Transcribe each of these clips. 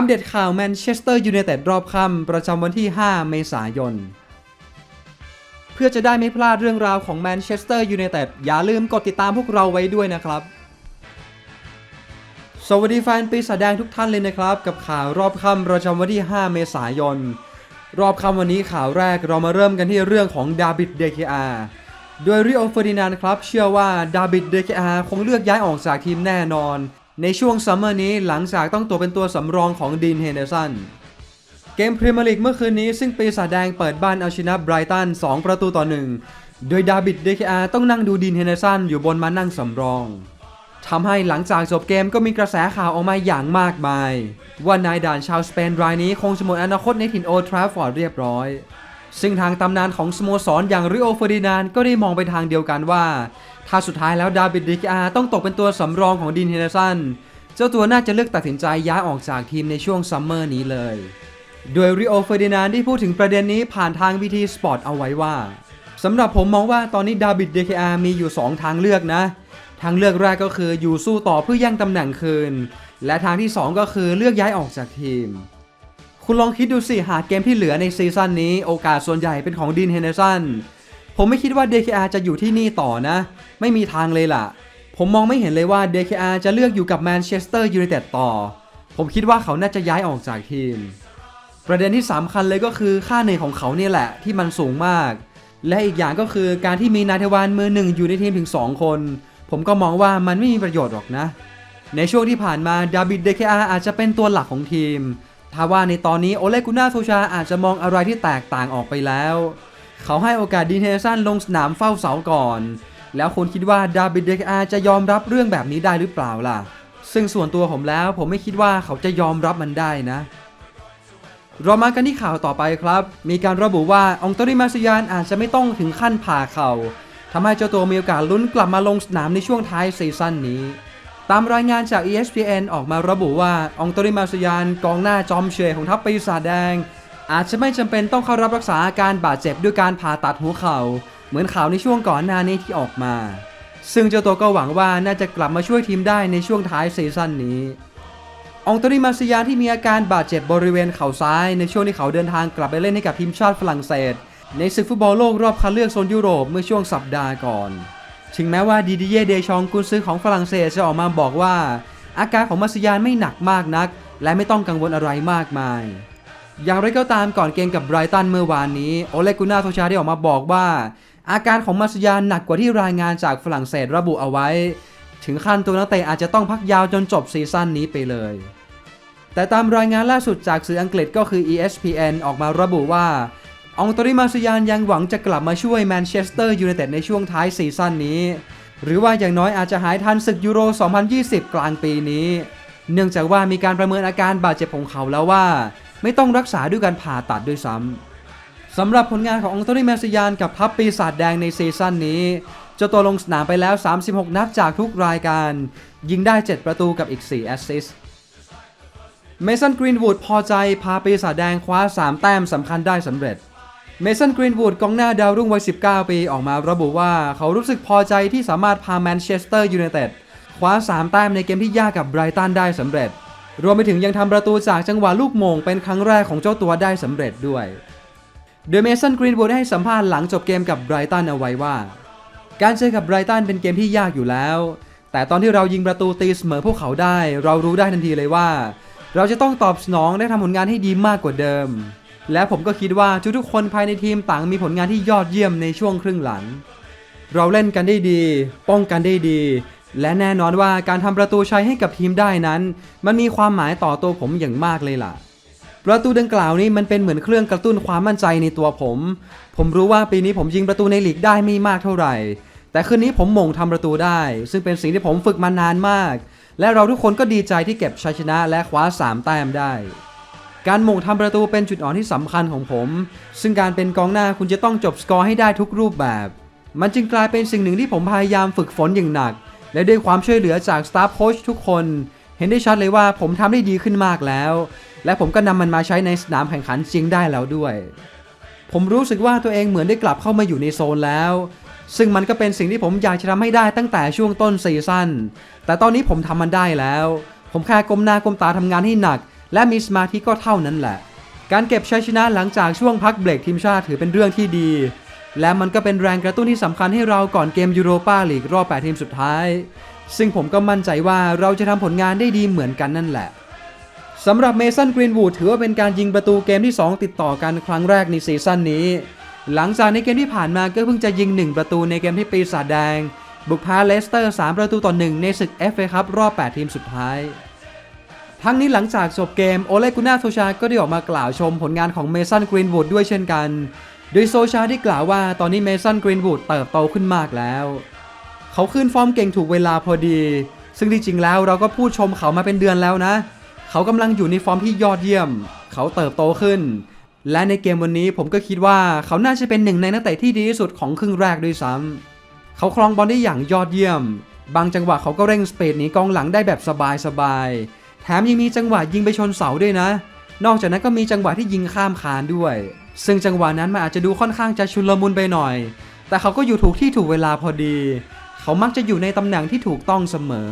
อัปเดตข่าวแมนเชสเตอร์ยูไนเต็ดรอบค่ำประจำวันที่ 5 เมษายน เพื่อจะได้ไม่พลาดเรื่องราวของแมนเชสเตอร์ยูไนเต็ดอย่าลืมกดติดตามพวกเราไว้ด้วยนะครับ สวัสดีแฟนปีศาจแดงทุกท่านเลยนะครับ กับข่าวรอบค่ำประจำวันที่ 5 เมษายน รอบค่ำวันนี้ข่าวแรกเรามาเริ่มกันที่เรื่องของดาบิดเดเคอาโดยริโอเฟอร์ดินานครับเชื่อว่าดาบิดเดเคอาคงเลือกย้ายออกจากทีมแน่นอน ในช่วงซัมเมอร์นี้หลังจากต้องตัวเป็นตัวสำรองของดีนเฮนเดอร์สันเกมพรีเมียร์ลีกเมื่อคืนนี้ซึ่งปีศาจแดงเปิดบ้านเอาชนะไบรตัน 2 ประตูต่อ 1 โดยดาบิดเดคอาต้องนั่งดูดีนเฮนเดอร์สันอยู่บนมานั่งสำรองทำให้หลังจากจบเกมก็มีกระแสข่าวออกมาอย่างมากมาย ว่านายด่านชาวสเปนรายนี้คงจะหมดอนาคตในถิ่นโอทราฟฟอร์ดเรียบร้อย ซึ่งทางตำนานของสโมสรอย่างริโอเฟอร์ดินานก็ได้มองไปทางเดียวกันว่า ถ้าสุดท้ายแล้วดาบิดเดคอาต้องตกเป็นตัวสำรองของดีนเฮนเดอร์สัน เจ้าตัวน่าจะเลือกตัดสินใจย้ายออกจากทีมในช่วงซัมเมอร์นี้เลย โดยริโอเฟอร์ดินานด์ได้พูดถึงประเด็นนี้ผ่านทาง BT Sport เอาไว้ว่าสำหรับผมมองว่าตอนนี้ดาบิดเดคอามีอยู่ 2 ทางเลือกนะ ทางเลือกแรกก็คืออยู่สู้ต่อเพื่อแย่งตำแหน่งคืน และทางที่ 2 ก็คือเลือกย้ายออกจากทีม คุณลองคิดดูสิหากเกมที่เหลือในซีซั่นนี้ โอกาสส่วนใหญ่เป็นของดินเฮนเดอร์สัน ผมไม่คิดว่า DKR จะอยู่ที่นี่ต่อนะ ไม่มีทางเลยล่ะ ผมมองไม่เห็นเลยว่า DKR จะเลือกอยู่กับแมนเชสเตอร์ยูไนเต็ดต่อ ผมคิดว่าเขาน่าจะย้ายออกจากทีม ประเด็นที่สำคัญเลยก็คือค่าเหนื่อยของเขาเนี่ยแหละที่มันสูงมาก และอีกอย่างก็คือการที่มีนายทวานมือหนึ่งอยู่ในทีมถึง 2 คน ผมก็มองว่ามันไม่มีประโยชน์หรอกนะ ในช่วงที่ผ่านมาดาบิดเดคอาอาจจะเป็นตัวหลักของทีมถ้าว่าในตอนนี้โอเลกุน่าโซชาอาจจะมองอะไรที่แตกต่างออกไปแล้ว เขาให้โอกาสดีเทสันลงสนามเฝ้าเสาก่อน แล้วคุณคิดว่าดาบิดเดคอาจะยอมรับเรื่องแบบนี้ได้หรือเปล่าล่ะ ซึ่งส่วนตัวผมแล้วผมไม่คิดว่าเขาจะยอมรับมันได้นะเรามากันที่ข่าวต่อไปครับ มีการระบุว่าองตริมาซิยานอาจจะไม่ต้องถึงขั้นผ่าเข่าทำให้เจ้าตัวมีโอกาสลุ้นกลับมาลงสนามในช่วงท้ายซีซั่นนี้ ตามรายงานจาก ESPN ออกมาระบุว่าองตริมาซิยานกองหน้าจอมเฉยของทัพปีศาจแดง อาจจะไม่จำเป็นต้องเข้ารับรักษาอาการบาดเจ็บด้วยการผ่าตัดหัวเข่า เหมือนข่าวในช่วงก่อนหน้านี้ที่ออกมา ซึ่งเจ้าตัวก็หวังว่าน่าจะกลับมาช่วยทีมได้ในช่วงท้ายซีซั่นนี้องตริมาซิยานที่มีอาการบาดเจ็บบริเวณเข่าซ้ายในช่วงที่เขาเดินทางกลับไปเล่นให้กับทีมชาติฝรั่งเศส ในศึกฟุตบอลโลกรอบคัดเลือกโซนยุโรปเมื่อช่วงสัปดาห์ก่อนถึงแม้ว่าดีดีเย่เดชองกุนซือของฝรั่งเศสจะออกมาบอกว่า อาการของมาซิยานไม่หนักมากนัก และไม่ต้องกังวลอะไรมากมาย อย่างไรก็ตามก่อนเกมกับไบรตันเมื่อวานนี้ โอเลกุน่าโทชาได้ออกมาบอกว่า อาการของมาซิยานหนักกว่าที่รายงานจากฝรั่งเศสระบุเอาไว้ ถึงขั้นตัวนักเตะอาจจะต้องพักยาวจนจบซีซั่นนี้ไปเลย แต่ตามรายงานล่าสุดจากสื่ออังกฤษก็คือ ESPN ออกมาระบุว่าองตริมาซิยานยังหวังจะกลับมาช่วยแมนเชสเตอร์ยูไนเต็ดในช่วงท้ายซีซั่นนี้ หรือว่าอย่างน้อยอาจจะหายทันศึกยูโร 2020 กลางปีนี้ เนื่องจากว่ามีการประเมินอาการบาดเจ็บของเขาแล้วว่า ไม่ต้องรักษาด้วยการผ่าตัดด้วยซ้ำสำหรับผลงานขององตริมาซิยานกับทัพปีศาจแดงในซีซั่นนี้จ้าตัวลงสนามไปแล้ว 36 นัดจากทุกรายการ ยิงได้ 7 ประตูกับอีก 4 แอสซิสต์เมสันกรีนวูดพอใจพาปีศาจแดงคว้า 3 แต้มสำคัญได้สำเร็จเมสันกรีนวูดกองหน้าดาวรุ่งวัย 19 ปี ออกมาระบุว่าเขารู้สึกพอใจที่สามารถพาแมนเชสเตอร์ยูไนเต็ดคว้า 3 แต้มในเกมที่ยากกับไบรตันได้สำเร็จ รวมไปถึงยังทำประตูจากจังหวะลูกโมงเป็นครั้งแรกของเจ้าตัวได้สำเร็จด้วย โดยเมสันกรีนวูดให้สัมภาษณ์หลังจบเกมกับไบรตันเอาไว้ว่า การเจอกับไบรตันเป็นเกมที่ยากอยู่แล้ว แต่ตอนที่เรายิงประตูตีเสมอพวกเขาได้ เรารู้ได้ทันทีเลยว่า เราจะต้องตอบสนองและทำผลงานให้ดีมากกว่าเดิม และผมก็คิดว่าทุกๆคนภายในทีมต่างมีผลงานที่ยอดเยี่ยมในช่วงครึ่งหลัง เราเล่นกันได้ดี ป้องกันได้ดี และแน่นอนว่าการทำประตูชัยให้กับทีมได้นั้น มันมีความหมายต่อตัวผมอย่างมากเลยล่ะ ประตูดังกล่าวนี้มันเป็นเหมือนเครื่องกระตุ้นความมั่นใจในตัวผม ผมรู้ว่าปีนี้ผมยิงประตูในลีกได้ไม่มากเท่าไหร่ แต่คืนนี้ผมหม่งทำประตูได้ ซึ่งเป็นสิ่งที่ผมฝึกมานานมาก และเราทุกคนก็ดีใจที่เก็บชัยชนะและคว้า3แต้มได้ การหม่งทำประตูเป็นจุดอ่อนที่สำคัญของผม ซึ่งการเป็นกองหน้าคุณจะต้องจบสกอร์ให้ได้ทุกรูปแบบ มันจึงกลายเป็นสิ่งหนึ่งที่ผมพยายามฝึกฝนอย่างหนัก และด้วยความช่วยเหลือจากสตาฟโค้ชทุกคน เห็นได้ชัดเลยว่าผมทำได้ดีขึ้นมากแล้ว และผมก็นำมันมาใช้ในสนามแข่งขันจริงได้แล้วด้วย ผมรู้สึกว่าตัวเองเหมือนได้กลับเข้ามาอยู่ในโซนแล้ว ซึ่งมันก็เป็นสิ่งที่ผมอยากจะทำให้ได้ตั้งแต่ช่วงต้นซีซั่นแต่ตอนนี้ผมทำมันได้แล้ว ผมแค่ก้มหน้าก้มตาทำงานให้หนัก และมีสมาธิก็เท่านั้นแหละ การเก็บชัยชนะหลังจากช่วงพักเบรกทีมชาติถือเป็นเรื่องที่ดี และมันก็เป็นแรงกระตุ้นที่สำคัญให้เราก่อนเกมยูโรปาลีกรอบ 8 ทีมสุดท้าย ซึ่งผมก็มั่นใจว่าเราจะทำผลงานได้ดีเหมือนกันนั่นแหละสำหรับเมสันกรีนวูดถือว่าเป็นการยิงประตูเกมที่ 2 ติดต่อกันครั้งแรกในซีซั่นนี้ หลังจากในเกมที่ผ่านมาก็เพิ่งจะยิง 1 ประตูในเกมที่ปีศาจแดง บุกพ้เลสเตอร์ 3 ประตูต่อ 1 ในศึก FA ครับรอบ 8 ทีมสุดท้าย ทั้งนี้หลังจากจบเกมโอเลกุน่าโซชาก็ได้ออกมากล่าวชมผลงานของเมสันกรีนวูดด้วยเช่นกัน โดยโซชาได้กล่าวว่าตอนนี้เมสันกรีนวูดเติบโตขึ้นมากแล้ว เขาขึ้นฟอร์มเก่งถูกเวลาพอดี ซึ่งที่จริงแล้วเราก็พูดชมเขามาเป็นเดือนแล้วนะ เขากำลังอยู่ในฟอร์มที่ยอดเยี่ยม เขาเติบโตขึ้น และในเกมวันนี้ผมก็คิดว่าเขาน่าจะเป็นหนึ่งในนักเตะที่ดีที่สุดของครึ่งแรกด้วยซ้ำเขาครองบอลได้อย่างยอดเยี่ยม บางจังหวะเขาก็เร่งสเปดหนีกองหลังได้แบบสบายๆแถมยังมีจังหวะยิงไปชนเสาด้วยนะ นอกจากนั้นก็มีจังหวะที่ยิงข้ามคานด้วย ซึ่งจังหวะนั้นมันอาจจะดูค่อนข้างจะชุลมุนไปหน่อย แต่เขาก็อยู่ถูกที่ถูกเวลาพอดี เขามักจะอยู่ในตำแหน่งที่ถูกต้องเสมอ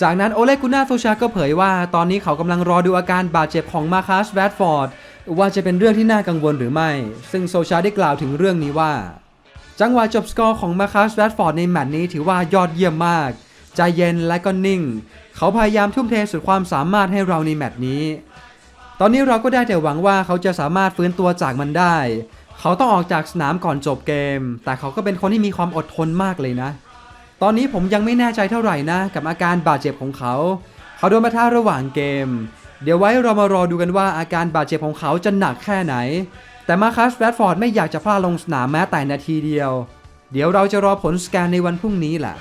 จากนั้นโอเลกุน่าโซชาก็เผยว่า ตอนนี้เขากำลังรอดูอาการบาดเจ็บของมาคัสแรดฟอร์ดว่าจะเป็นเรื่องที่น่ากังวลหรือไม่ ซึ่งโซชาได้กล่าวถึงเรื่องนี้ว่า จังหวะจบสกอร์ของมาคัสแรดฟอร์ดในแมตช์นี้ถือว่ายอดเยี่ยมมาก ใจเย็นและก็นิ่ง เขาพยายามทุ่มเทสุดความสามารถให้เราในแมตช์นี้ ตอนนี้เราก็ได้แต่หวังว่าเขาจะสามารถฟื้นตัวจากมันได้ เขาต้องออกจากสนามก่อนจบเกม แต่เขาก็เป็นคนที่มีความอดทนมากเลยนะ ตอนนี้ผมยังไม่แน่ใจเท่าไหร่นะ กับอาการบาดเจ็บของเขา เขาโดนมาท่าระหว่างเกม เดี๋ยวไว้เรามารอดูกันว่าอาการบาดเจ็บของเขาจะหนักแค่ไหน แต่มาคัสแรดฟอร์ดไม่อยากจะพลาดลงสนามแม้แต่นาทีเดียว เดี๋ยวเราจะรอผลสแกนในวันพรุ่งนี้แหละ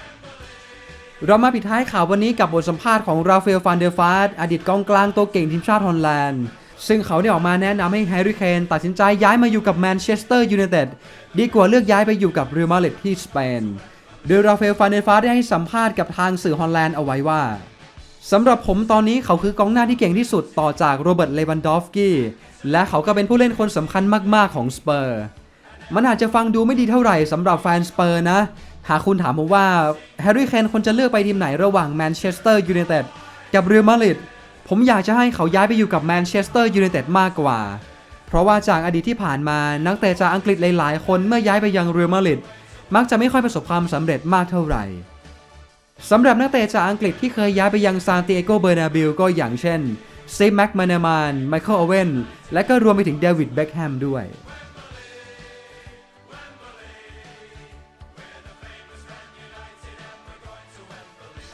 เรามาปิดท้ายข่าววันนี้กับบทสัมภาษณ์ของราฟาเอลฟานเดอฟาร์ดอดีตกองกลางตัวเก่งทีมชาติฮอลแลนด์ ซึ่งเขาได้ออกมาแนะนำให้แฮร์รี่เคนตัดสินใจย้ายมาอยู่กับแมนเชสเตอร์ยูไนเต็ดดีกว่าเลือกย้ายไปอยู่กับเรอัลมาดริดที่สเปน โดยราฟาเอลฟานเดอฟาร์ดได้ให้สัมภาษณ์กับทางสื่อฮอลแลนด์เอาไว้ว่าสำหรับผมตอนนี้เขาคือกองหน้าที่เก่งที่สุดต่อจากโรเบิร์ตเลวันดอฟกี้และเขาก็เป็นผู้เล่นคนสำคัญมากๆของสเปอร์ มันอาจจะฟังดูไม่ดีเท่าไหร่สำหรับแฟนสเปอร์นะ หากคุณถามผมว่าแฮร์รี่เคนควรจะเลือกไปทีมไหนระหว่างแมนเชสเตอร์ยูไนเต็ดกับเรอัลมาดริดผมอยากจะให้เขาย้ายไปอยู่กับแมนเชสเตอร์ยูไนเต็ดมากกว่า เพราะว่าจากอดีตที่ผ่านมานักเตะจากอังกฤษหลายๆ คนเมื่อย้ายไปยังเรอัลมาดริดมักจะไม่ค่อยประสบความสำเร็จมากเท่าไหร่สำหรับนักเตะจากอังกฤษที่เคยย้ายไปยังซานติเอโกเบอร์นาบิลก็อย่างเช่นซีแม็กมานามานไมเคิลโอเวนและก็รวมไปถึงเดวิดเบ็คแฮมด้วย